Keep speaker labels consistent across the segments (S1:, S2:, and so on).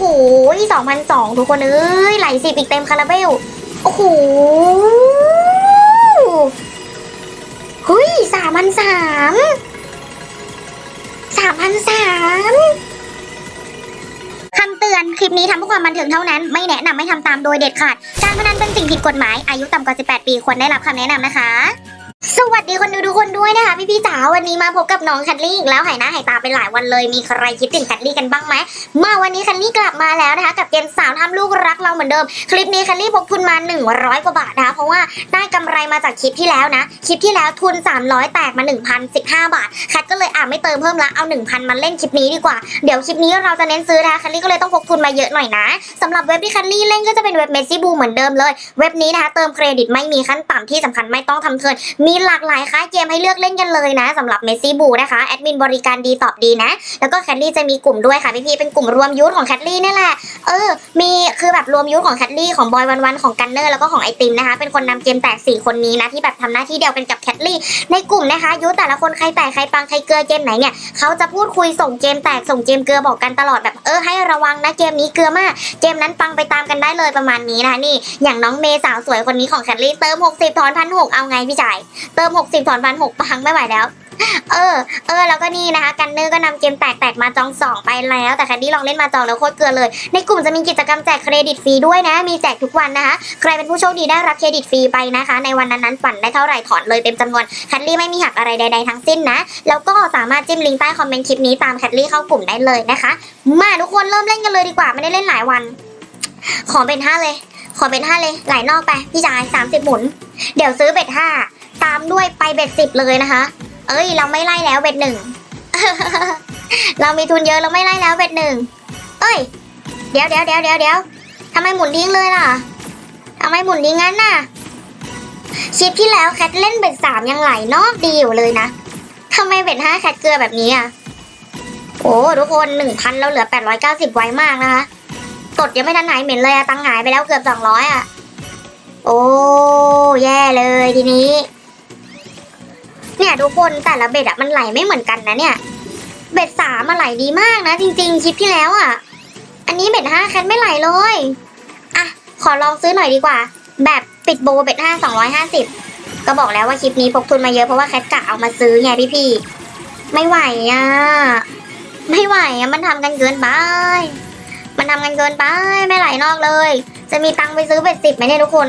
S1: โหสองพันสองทุกคนเอ้ยไหลสิบอีกเต็มคาราเบล โอ้โหเฮ้ยสามพันสามสามพันสามคำเตือนคลิปนี้ทำเพื่อความบันเทิงเท่านั้น ไม่แนะนำไม่ทำตามโดยเด็ดขาด การพนันเป็นสิ่งผิดกฎหมายอายุต่ำกว่า 18 ปีควรได้รับคำแนะนำนะคะ สวัสดีคนดูทุกคนด้วยนะคะพี่พี่จ๋าวันนี้มาพบกับน้องแคทลี่อีกแล้วหายหน้าหายตาไปหลายวันเลยมีใครคิดถึงแคทลี่กันบ้างไหมมาวันนี้แคทลี่กลับมาแล้วนะคะกับเกมสาวทำลูกรักเราเหมือนเดิม คลิปนี้แคทลี่พกทุนมา 100 กว่าบาทนะคะเพราะว่าได้กำไรมาจากคลิปที่แล้วนะคลิปที่แล้วทุน 300 แตกมา 1,015 บาทแคทก็เลยอะไม่เติมเพิ่มละเอา 1,000 มาเล่นคลิปนี้ดีกว่าเดี๋ยวคลิปนี้เราจะเน้นซื้อนะคะแคทลี่ก็เลยต้องพกทุนมาเยอะหน่อยนะสำหรับเว็บที่แคทลี่เล่นก็จะเป็นเว็บเมซี่บูเหมือนเดิมเลยเว็บนี้นะคะเติมเครดิตไม่มีขั้นต่ำที่สำคัญไม่ต้องทำเทินมีีหลากหลายค่ายเกมให้เลือกเล่นกันเลยนะสำหรับเมซี่บูนะคะแอดมินบริการดีตอบดีนะ แล้วก็แคทลี่จะมีกลุ่มด้วยค่ะพี่ๆเป็นกลุ่มรวมยูทของแคทลี่นี่แหละเออมีคือแบบรวมยูทของแคทลี่ของบอยวันวันของกันเนอร์แล้วก็ของไอติมนะคะ เป็นคนนำเกมแตกสี่คนนี้นะที่แบบทำหน้าที่เดียวกันกับแคทลี่ในกลุ่มนะคะยูทแต่ละคนใครแตกใครปังใครเกลือเกมไหนเนี่ยเขาจะพูดคุยส่งเกมแตกส่งเกมเกลือบอกกันตลอดแบบเออให้ระวังนะเกมนี้เกลือมากเกมนั้นปังไปตามกันได้เลยประมาณนี้นะคะนี่อย่างน้องเมย์สาวสวยคนนี้ของแคทลี่เติม60ถอนพันหกเอาไงพี่จ่ายเติม 60ถอนพันหกปังไม่ไหวแล้ว เออ เออ แล้วก็นี่นะคะ กันเนอร์ก็นำเกมแตกแตกมาจองสองไปแล้ว แต่แคดดี้ลองเล่นมาจองแล้วโคตรเกลือเลย ในกลุ่มจะมีกิจกรรมแจกเครดิตฟรีด้วยนะ มีแจกทุกวันนะคะ ใครเป็นผู้โชคดีได้รับเครดิตฟรีไปนะคะ ในวันนั้นๆปั่นได้เท่าไหร่ถอนเลยเต็มจำนวนแคทลี่ไม่มีหักอะไรใด ๆ ทั้งสิ้นนะ แล้วก็สามารถจิ้มลิงก์ใต้คอมเมนต์คลิปนี้ตามแคทลี่เข้ากลุ่มได้เลยนะคะ มาทุกคนเริ่มเล่นกันเลยดีกว่า ไม่ได้เล่นหลายวัน ขอเป็นห้าเลย ขอเป็นห้าเลยไหลนอกไป พี่ชายสามสิบหมุน เดี๋ยวซื้อเบ็ดห้า ตามด้วยไปเบ็ดสิบเลยนะคะ เอ้ย เราไม่ไล่แล้วเบ็ดหนึ่ง เรามีทุนเยอะเราไม่ไล่แล้วเบ็ดหนึ่ง เอ้ย เดี๋ยวเดี๋ยวเดี๋ยวเดี๋ยวเดี๋ยวทำไมหมุนทิ้งเลยล่ะทำไมหมุนทิ้งงั้นน่ะคลิปที่แล้วแคทเล่นเบ็ดสามยังไหลนอกดีอยู่เลยนะทำไมเบ็ดห้าแคทเกลือแบบนี้อะ โอ้ทุกคนหนึ่งพันเราเหลือแปดร้อยเก้าสิบไวมากนะคะตดยังไม่ทันหายเหม็นเลยอะตังหายไปแล้วเกือบสองร้อยอะโอ้ แย่เลยทีนี้ เนี่ยทุกคนแต่ละเบ็ดอะมันไหลไม่เหมือนกันนะเนี่ย เบ็ดสามมาไหลดีมากนะ จริง ๆคลิปที่แล้วอะอันนี้เบ็ดห้าแคทไม่ไหลเลยอะขอลองซื้อหน่อยดีกว่า แบบปิดโบเบ็ดห้าสองร้อยห้าสิบก็บอกแล้วว่าคลิปนี้พกทุนมาเยอะเพราะว่าแคทกะเอามาซื้อไงพี่ๆไม่ไหวอะไม่ไหวอะมันทำกันเกินไปมันทำกันเกินไปไม่ไหลนอกเลย จะมีตังค์ไปซื้อเบ็ดสิบไหมเนี่ยทุกคน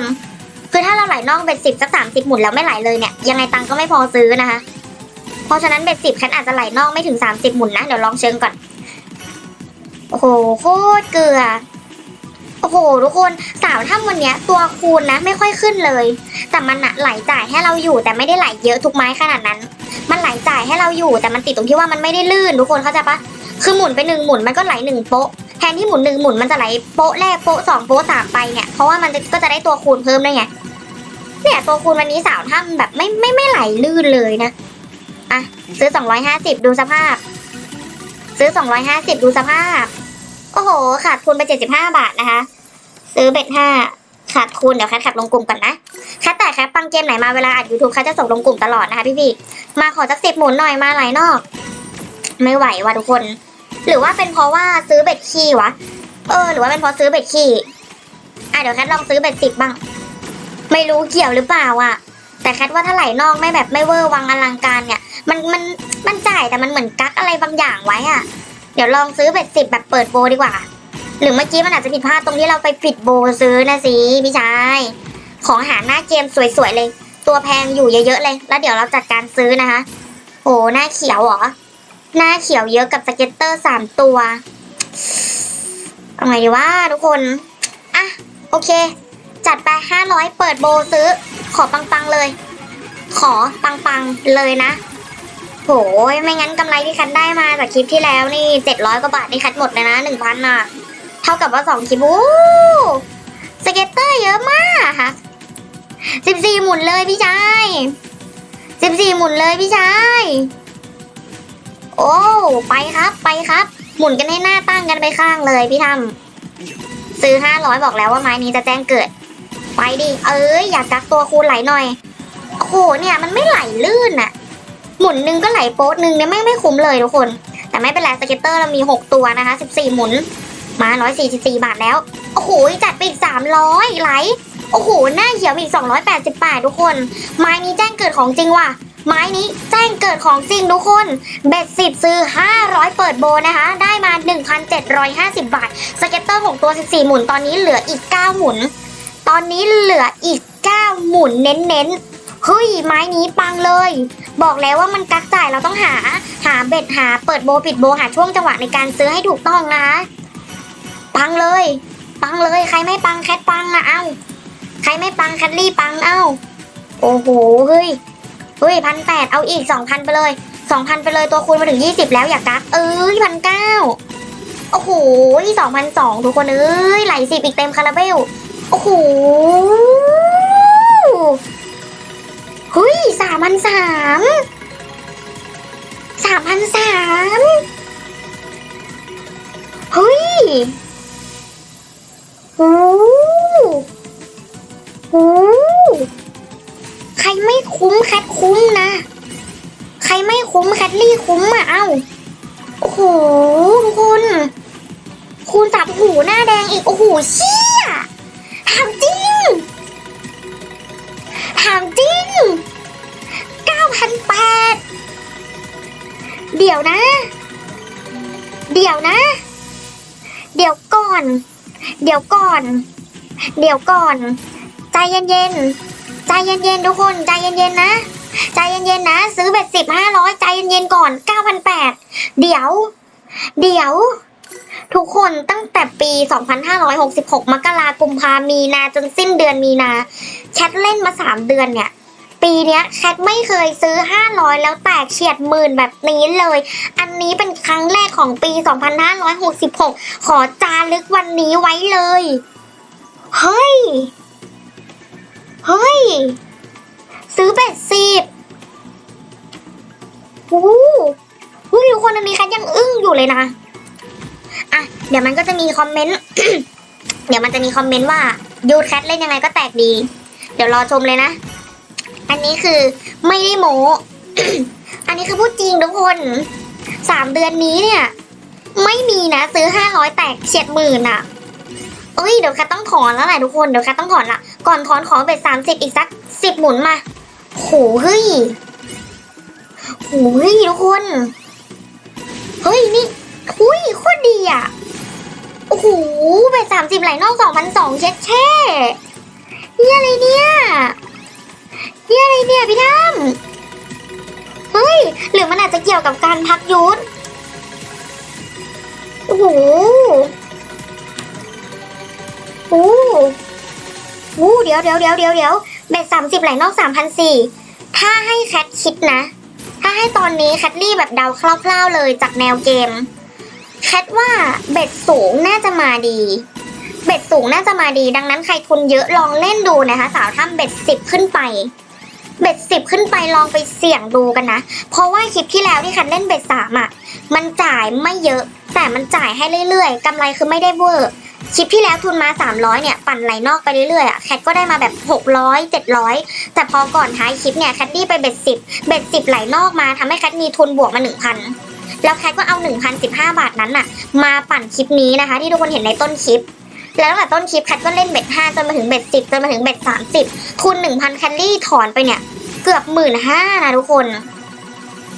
S1: คือถ้าเราไหลนอกเบ็ดสิบสักสามสิบหมุนแล้วไม่ไหลเลยเนี่ยยังไงตังก็ไม่พอซื้อนะคะ เพราะฉะนั้นเบ็ดสิบแคทอาจจะไหลนอกไม่ถึงสามสิบหมุนนะเดี๋ยวลองเชิงก่อน โอ้โหโคตรเกลือโอ้โหทุกคนสาวถ้ำวันเนี้ยตัวคูณนะไม่ค่อยขึ้นเลย แต่มันอะไหลจ่ายให้เราอยู่แต่ไม่ได้ไหลเยอะทุกไม้ขนาดนั้น มันไหลจ่ายให้เราอยู่แต่มันติดตรงที่ว่ามันไม่ได้ลื่นทุกคนเข้าใจปะคือหมุนไปหนึ่งหมุนมันก็ไหลหนึ่งโป๊ะแทนที่หมุนหนึ่งหมุนมันจะไหลโป๊ะแรกโป๊ะสองโป๊ะสามไปเนี่ยเพราะว่ามันก็จะได้ตัวคูณเพิ่มด้วยไง เนี่ยตัวคูณวันนี้สาวถ้ำแบบไม่ไม่ไม่ไหลลื่นเลยนะ อะ ซื้อสองร้อยห้าสิบดูสภาพ ซื้อสองร้อยห้าสิบดูสภาพ โอ้โห ขาดทุนไปเจ็ดสิบห้าบาทนะคะ ซื้อเบ็ดห้าขาดทุนเดี๋ยวแคทขับลงกลุ่มก่อนนะแคทแต่แคทปังเกมไหนมาเวลาอัดยูทูบแคทจะส่งลงกลุ่มตลอดนะคะพี่พี่มาขอสักสิบหมุนหน่อยมาไหลนอก ไม่ไหวว่ะทุกคน หรือว่าเป็นเพราะว่าซื้อเบ็ดขี้วะ เออ หรือว่าเป็นเพราะซื้อเบ็ดขี้อะเดี๋ยวแคทลองซื้อเบ็ดสิบบ้าง ไม่รู้เกี่ยวหรือเปล่าอะ แต่แคทว่าถ้าไหลนอกไม่แบบไม่เวอร์วังอลังการเนี่ย มันมันมันจ่ายแต่มันเหมือนกักอะไรบางอย่างไว้อะ เดี๋ยวลองซื้อเบ็ดสิบแบบเปิดโบดีกว่า หรือเมื่อกี้มันอาจจะผิดพลาดตรงที่เราไปปิดโบซื้อนะสิพี่ชาย ของหาหน้าเกมสวยๆเลย ตัวแพงอยู่เยอะๆเลย แล้วเดี๋ยวเราจัดการซื้อนะคะ โอ้หน้าเขียวเหรอหน้าเขียวเยอะกับสเก็ตเตอร์สามตัวเอาไงดีว่าทุกคน อะ โอเค จัดไปห้าร้อยเปิดโบซื้อ ขอปังๆเลย ขอปังๆเลยนะ โหยไม่งั้นกำไรที่คัดได้มาจากคลิปที่แล้วนี่เจ็ดร้อยกว่าบาทนี่คัดหมดเลยนะหนึ่งพันอะ เท่ากับว่าสองคลิปโอ้สเก็ตเตอร์เยอะมากค่ะสิบสี่หมุนเลยพี่ชายสิบสี่หมุนเลยพี่ชายโอ้ ไปครับไปครับ หมุนกันให้หน้าตั้งกันไปข้างเลยพี่ทำซื้อห้าร้อยบอกแล้วว่าไม้นี้จะแจ้งเกิด ไปดิ เอ้ยอยากกักตัวคูณไหลหน่อย โอ้โหเนี่ยมันไม่ไหลลื่นอะหมุนหนึงก็ไหลโป๊ดหนึ่งเนี่ยไม่ไม่คุ้มเลยทุกคน แต่ไม่เป็นไรสเก็ตเตอร์เรามีหกตัวนะคะสิบสี่หมุน มา 144 บาทแล้ว โอ้โหจัดไปอีก 300 ไหล โอ้โหหน้าเขียวอีก 288 ทุกคน ไม้นี้แจ้งเกิดของจริงว่ะไม้นี้แจ้งเกิดของจริงทุกคน เบ็ดสิบซื้อ 500 เปิดโบนะคะ ได้มา 1,750 บาท สเก็ตเตอร์ 6 ตัว 14 หมุน ตอนนี้เหลืออีก 9 หมุน ตอนนี้เหลืออีก9หมุนเน้นๆเฮ้ยไม้นี้ปังเลย บอกแล้วว่ามันกักจ่ายเราต้องหา หาเบ็ดหาเปิดโบปิดโบหาช่วงจังหวะในการซื้อให้ถูกต้องนะ ปังเลย ปังเลยใครไม่ปังแคทปังอะเอ้าใครไม่ปังแคทลี่ปังเอ้าโอ้โหเฮ้ยเฮ้ยพันแปดเอาอีกสองพันไปเลยสองพันไปเลยตัวคูณมาถึงยี่สิบแล้วอย่ากักเอ้ยพันเก้าโอ้โหสองพันสองทุกคนเอ้ยไหลสิบอีกเต็มคาราเบล โอ้โหเฮ้ยสามพันสามสามพันสามเฮ้ยโอ้โหใครไม่คุ้มแคทคุ้มนะ ใครไม่คุ้มแคทลี่คุ้มอะ เอ้า โอ้โหทุกคนคูณสามหูหน้าแดงอีก โอ้โหชี เดี๋ยวนะ เดี๋ยวนะ เดี๋ยวก่อน เดี๋ยวก่อน เดี๋ยวก่อน ใจเย็นๆ ใจเย็นๆทุกคน ใจเย็นๆนะ ใจเย็นๆนะ ซื้อเบ็ดสิบห้าร้อยใจเย็นๆก่อน9,800เดี๋ยว เดี๋ยว ทุกคนตั้งแต่ปี 2566 มกรากุมภามีนาจนสิ้นเดือนมีนาแคทเล่นมา 3 เดือนเนี่ย ปีเนี้ยแคทไม่เคยซื้อ 500 แล้วแตกเฉียดหมื่นแบบนี้เลย อันนี้เป็นครั้งแรกของปี 2566 ขอจารึกวันนี้ไว้เลย เฮ้ย เฮ้ย ซื้อเป็ดสิบโอ้โหเฮ้ยทุกคนอันนี้แคทยังอึ้งอยู่เลยนะอะเดี๋ยวมันก็จะมีคอมเมนต์ เดี๋ยวมันจะมีคอมเมนต์ว่ายูแคทเล่นยังไงก็แตกดี เดี๋ยวรอชมเลยนะ อันนี้คือไม่ได้โมอันนี้คือพูดจริงทุกคนสามเดือนนี้เนี่ย ไม่มีนะซื้อห้าร้อยแตกเฉียดหมื่นอะเอ้ยเดี๋ยวแคทต้องถอนแล้วแหละทุกคนเดี๋ยวแคทต้องถอนละก่อนถอนขอเบ็ดสามสิบอีกสักสิบหมุนมาโหเฮ้ยโหเฮ้ยทุกคนเฮ้ยนี่อุ้ยโคตรดีอะโอ้โหเบ็ดสามสิบไหลนอกสองพันสองเช็ดแช่เฮียอะไรเนี่ย เฮียอะไรเนี่ยพี่ตั้มเฮ้ย หรือมันอาจจะเกี่ยวกับการพักยุทธโอ้โหโอ้โหเดี๋ยวเดี๋ยวเดี๋ยวเดี๋ยวเดี๋ยวเบ็ดสามสิบไหลนอกสามพันสี่ถ้าให้แคทคิดนะ ถ้าให้ตอนนี้แคทลี่แบบเดาคร่าวๆเลยจากแนวเกม แคทว่าเบ็ดสูงน่าจะมาดี เบ็ดสูงน่าจะมาดี ดังนั้นใครทุนเยอะลองเล่นดูนะคะ สาวถ้ำเบ็ดสิบขึ้นไป เบ็ดสิบขึ้นไปลองไปเสี่ยงดูกันนะ เพราะว่าคลิปที่แล้วที่แคทเล่นเบ็ดสามอะ มันจ่ายไม่เยอะ แต่มันจ่ายให้เรื่อยๆกำไรคือไม่ได้เวอร์คลิปที่แล้วทุนมา 300 เนี่ย ปั่นไหลนอกไปเรื่อยๆอะแคทก็ได้มาแบบ 600 700 แต่พอก่อนท้ายคลิปเนี่ยแคทดี้ไปเบ็ดสิบเบ็ดสิบไหลนอกมาทำให้แคทมีทุนบวกมา 1,000 แล้วแคทก็เอา 1,015 บาทนั้นน่ะ มาปั่นคลิปนี้นะคะ ที่ทุกคนเห็นในต้นคลิป แล้วตั้งแต่ต้นคลิปแคทก็เล่นเบ็ด5จนมาถึงเบ็ด10จนมาถึงเบ็ด30ทุน1,000แคลรี่ถอนไปเนี่ย เกือบหมื่นห้านะทุกคน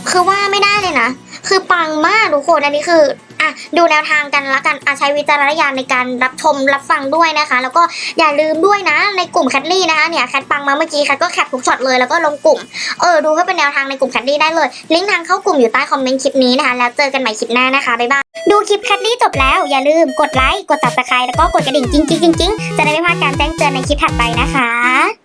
S1: คือว่าไม่ได้เลยนะ คือปังมากทุกคนอันนี้คือ อะดูแนวทางกันละกันอะใช้วิจารณญาณในการรับชมรับฟังด้วยนะคะ แล้วก็อย่าลืมด้วยนะในกลุ่มแคทลี่นะคะเนี่ยแคทปังมาเมื่อกี้แคทก็แคปทุกช็อตเลยแล้วก็ลงกลุ่มเออดูเพื่อเป็นแนวทางในกลุ่มแคทลี่ได้เลย ลิงก์ทางเข้ากลุ่มอยู่ใต้คอมเมนต์คลิปนี้นะคะ แล้วเจอกันใหม่คลิปหน้านะคะบ๊ายบายดูคลิปแคทลี่จบแล้วอย่าลืมกดไลค์กด subscribe แล้วก็กดกระดิ่งจริงๆจริงๆจะได้ไม่พลาดการแจ้งเตือนในคลิปถัดไปนะคะ